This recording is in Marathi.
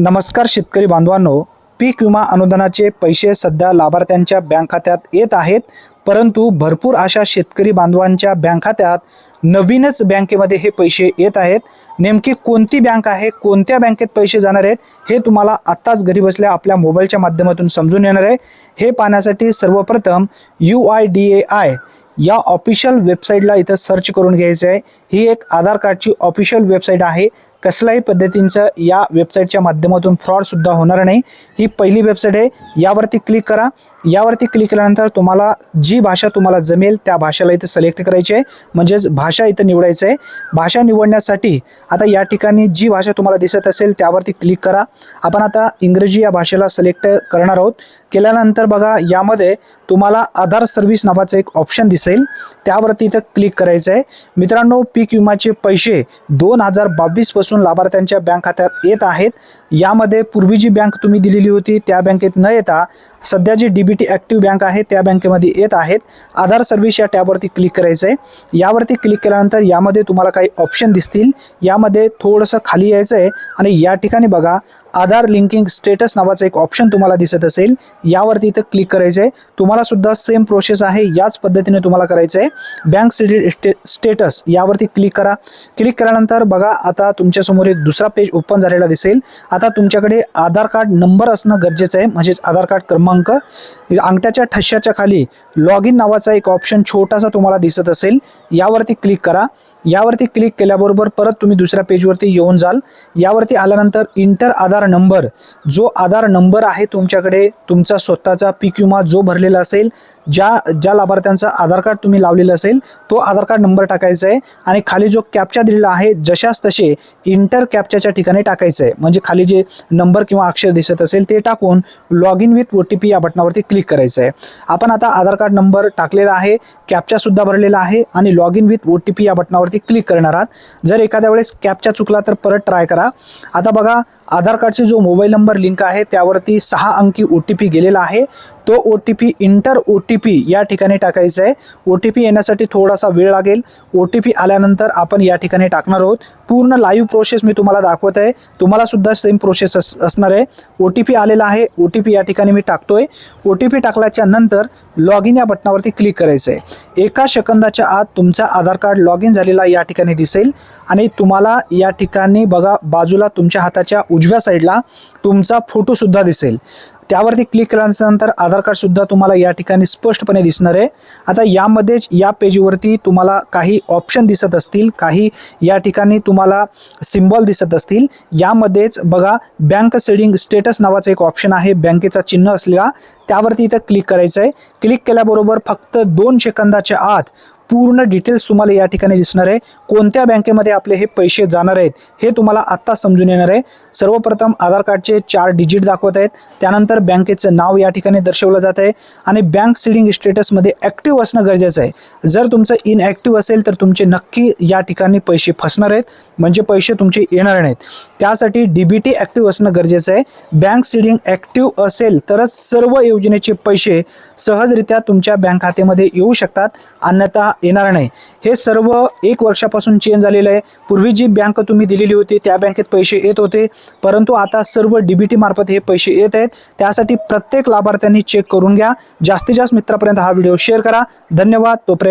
नमस्कार शेतकरी बांधवांनो पीक विमा अनुदानाचे पैसे सध्या लाभार्थ्यांच्या बँक खात्यात येत आहेत परंतु भरपूर अशा शेतकरी बांधवांच्या बँक खात्यात नवीनच बँकेमध्ये हे पैसे येत आहेत. नेमकी कोणती बँक आहे कोणत्या बँकेत पैसे जाणार आहेत हे तुम्हाला आत्ताच घरी बसल्या आपल्या मोबाईलच्या माध्यमातून समजून येणार आहे. हे पाहण्यासाठी सर्वप्रथम U I D A I या ऑफिशियल वेबसाईटला इथं सर्च करून घ्यायचं आहे. ही एक आधार कार्डची ऑफिशियल वेबसाईट आहे. कसल्याही पद्धतींचं या वेबसाईटच्या माध्यमातून फ्रॉडसुद्धा होणार नाही. ही पहिली वेबसाईट आहे. यावरती क्लिक करा. यावरती क्लिक केल्यानंतर तुम्हाला जी भाषा तुम्हाला जमेल त्या भाषेला इथं सिलेक्ट करायची आहे. म्हणजेच भाषा इथं निवडायचं आहे. भाषा निवडण्यासाठी आता या ठिकाणी जी भाषा तुम्हाला दिसत असेल त्यावरती क्लिक करा. आपण आता इंग्रजी या भाषेला सिलेक्ट करणार आहोत. केल्यानंतर बघा यामध्ये तुम्हाला आधार सर्व्हिस नावाचं एक ऑप्शन दिसेल. त्यावरती इथं क्लिक करायचं आहे. मित्रांनो पीक विमाचे पैसे दोन हजार बावीसपासून लाभार्थ्यांच्या बँक खात्यात येत आहेत. यामध्ये पूर्वी जी बँक तुम्ही दिलेली होती त्या बँकेत न येता सध्या जी D B T active bank आहे त्या बँकेमध्ये येत आहेत. आधार सर्व्हिस या टॅबवरती क्लिक करायचं आहे यावरती क्लिक केल्यानंतर यामध्ये तुम्हाला काही ऑप्शन दिसतील. यामध्ये थोडंसं खाली यायचं आहे आणि या ठिकाणी बघा आधार लिंकिंग स्टेटस नावाचं एक ऑप्शन तुम्हाला दिसत असेल यावरती इथं क्लिक करायचं आहे तुम्हाला सुद्धा सेम प्रोसेस आहे याच पद्धतीने तुम्हाला करायचं आहे बँक स्टे स्टेटस यावरती क्लिक करा. क्लिक केल्यानंतर बघा आता तुमच्यासमोर एक दुसरा पेज ओपन झालेला दिसेल. आता तुमच्याकडे आधार कार्ड नंबर असणं गरजेचं आहे म्हणजेच आधार कार्ड क्रमांक. अंगठ्याच्या ठश्याच्या खाली लॉग इन नावाचा एक ऑप्शन छोटासा तुम्हाला दिसत असेल यावरती क्लिक करा. यावरती क्लिक केल्याबरोबर परत तुम्ही दुसऱ्या पेजवरती येऊन जाल. यावरती आल्यानंतर इंटर आधार नंबर जो आधार नंबर आहे तुमच्याकडे तुमचा स्वतःचा पी विमा जो भरलेला असेल ज्या ज्या लाभार्थ्यांचा आधार कार्ड तुम्ही लावलेलं असेल तो आधार कार्ड नंबर टाकायचा आहे आणि खाली जो कॅप्चा दिलेला आहे जशाच तसे इंटर कॅप्च्याच्या ठिकाणी टाकायचं आहे. म्हणजे खाली जे नंबर किंवा अक्षर दिसत असेल ते टाकून log in with O T P या बटनावरती क्लिक करायचं आहे. आपण आता आधार कार्ड नंबर टाकलेला आहे कॅप्चासुद्धा भरलेला आहे आणि log in with O T P या बटनावरती क्लिक करणार आहात. जर एखाद्या वेळेस कॅप्चा चुकला तर परत ट्राय करा. आता बघा आधार कार्डचे जो मोबाईल नंबर लिंक आहे त्यावरती सहा अंकी ओ टी पी गेलेला आहे. तो O T P enter O T P या ठिकाणी टाकायचा आहे. ओ टी पी येण्यासाठी थोडासा वेळ लागेल. ओ टी पी आल्यानंतर आपण या ठिकाणी टाकणार आहोत. पूर्ण लाईव्ह प्रोसेस मी तुम्हाला दाखवत आहे. तुम्हाला सुद्धा सेम प्रोसेस अस असणार आहे. ओ टी पी आलेला आहे. ओ टी पी या ठिकाणी मी टाकतोय. ओ टी पी टाकल्याच्या नंतर लॉग इन या बटनावरती क्लिक करायचं आहे एका सेकंदाच्या आत तुमचा आधार कार्ड लॉग इन झालेला या ठिकाणी दिसेल. आणि तुम्हाला या ठिकाणी बघा बाजूला तुमच्या हाताच्या उजव्या साईडला तुमचा फोटोसुद्धा दिसेल. त्यावरती क्लिक केल्यानंतर आधार कार्ड सुद्धा तुम्हाला या ठिकाणी स्पष्टपणे दिसणार आहे. आता यामध्येच या पेजवरती तुम्हाला काही ऑप्शन दिसत असतील काही या ठिकाणी तुम्हाला सिम्बॉल दिसत असतील. यामध्येच बघा बँक सेडिंग स्टेटस नावाचं एक ऑप्शन आहे बँकेचा चिन्ह असलेला. त्यावरती इथं क्लिक करायचं आहे क्लिक केल्याबरोबर फक्त दोन सेकंदाच्या आत पूर्ण डिटेल्स तुम्हाला या ठिकाणी दिसणार आहे. कोणत्या बँकेमध्ये आपले हे पैसे जाणार आहेत हे तुम्हाला आत्ता समजून येणार आहे. सर्वप्रथम आधार कार्डचे चार डिजिट दाखवत आहेत. त्यानंतर बँकेचं नाव या ठिकाणी दर्शवलं जात आहे आणि बँक सिडिंग स्टेटसमध्ये ॲक्टिव्ह असणं गरजेचं आहे. जर तुमचं इनॲक्टिव्ह असेल तर तुमचे नक्की या ठिकाणी पैसे फसणार आहेत म्हणजे पैसे तुमचे येणार नाहीत. त्यासाठी डी बी टी ॲक्टिव्ह असणं गरजेचं आहे. बँक सिडिंग ॲक्टिव्ह असेल तरच सर्व योजनेचे पैसे सहजरित्या तुमच्या बँक खात्यामध्ये येऊ शकतात. अन्यथा येणार नाही. हे सर्व एक वर्षापासून चेंज झालेलं आहे. पूर्वी जी बँक तुम्ही दिलेली होती त्या बँकेत पैसे येत होते. परंतु आता सर्व डी बी मार्फत हे पैसे येत आहेत. त्यासाठी प्रत्येक लाभार्थ्यांनी चेक करून घ्या. जास्तीत जास्त मित्रापर्यंत हा व्हिडिओ शेअर करा. धन्यवाद. तोपर्यंत